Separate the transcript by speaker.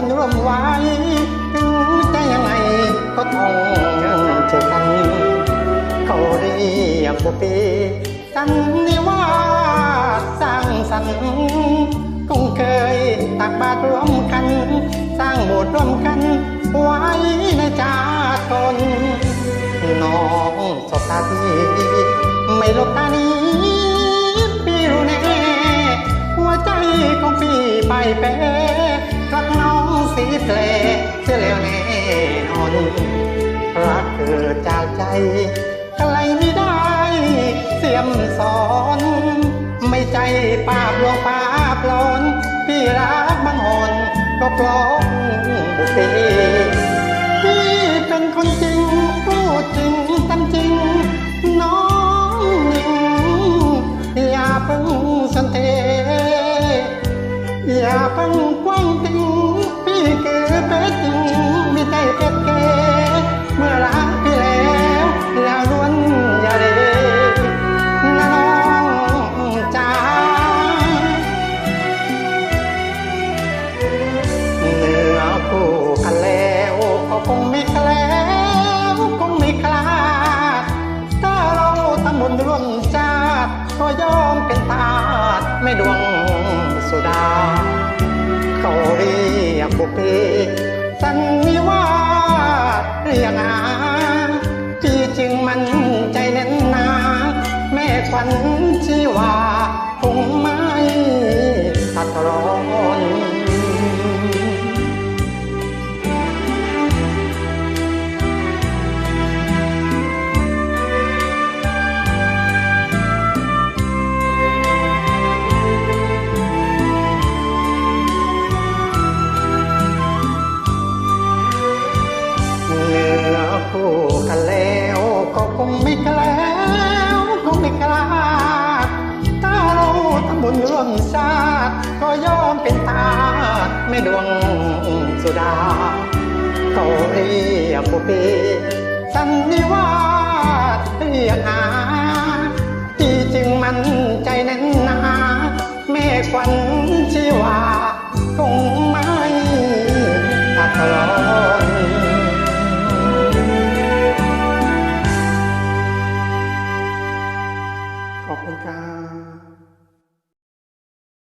Speaker 1: ถึงจะยังไงก็ต้องเจอกันเขาเรียกบุพเพสันนิวาสร้างสรรค์คงเคยตักบาตรร่วมกัน สร้างโบสถ์ร่วมกัน ไว้ในจาทนน้องสบตาพี่ไม่ลบตานี้ มสอน ไม่ใจป้าบลวงป้าปลอนพี่รักบางหอนก็ปลองบุฟเฟ่พี่เป็นคนจริงพูดจริงตามจริง น้องหญิงอย่าเพิ่งสันเทอย่าเพิ่งก กันแล้วก็คงไม่แคล้วคงไม่คลาดถ้าเราทำบุญร่วมชาติก็ยอมเป็นทาสไม่ดวงสุดาเขาเรียกบุพเพสันนิวาสเรียกอาที่จึงมันใจแน่นหนาแม่ควันชีวาคงม่ตั ดวงสุดาเขาเรียกบุพเพสันนิวาสเรียกหา ที่จึงมันใจแน่นหนาแม่ควันชีวาคงไม่ตัดร้อนขอบคุณครับ